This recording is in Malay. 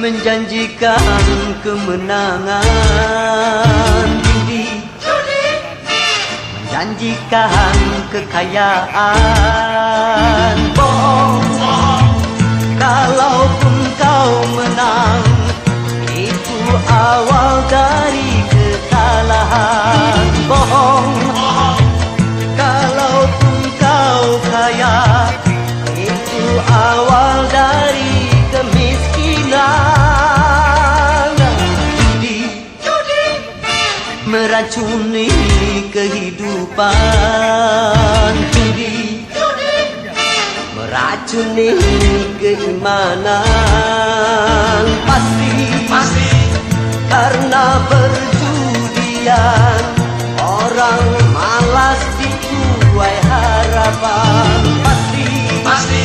menjanjikan kemenangan. Judi. Menjanjikan kekayaan. Bohong. Kalaupun kau menang itu awal dari kekalahan. Bohong. Kalaupun kau kaya itu awal meracuni kehidupan. Judi meracuni keimanan. Pasti Pasti. Karena perjudian orang malas harapan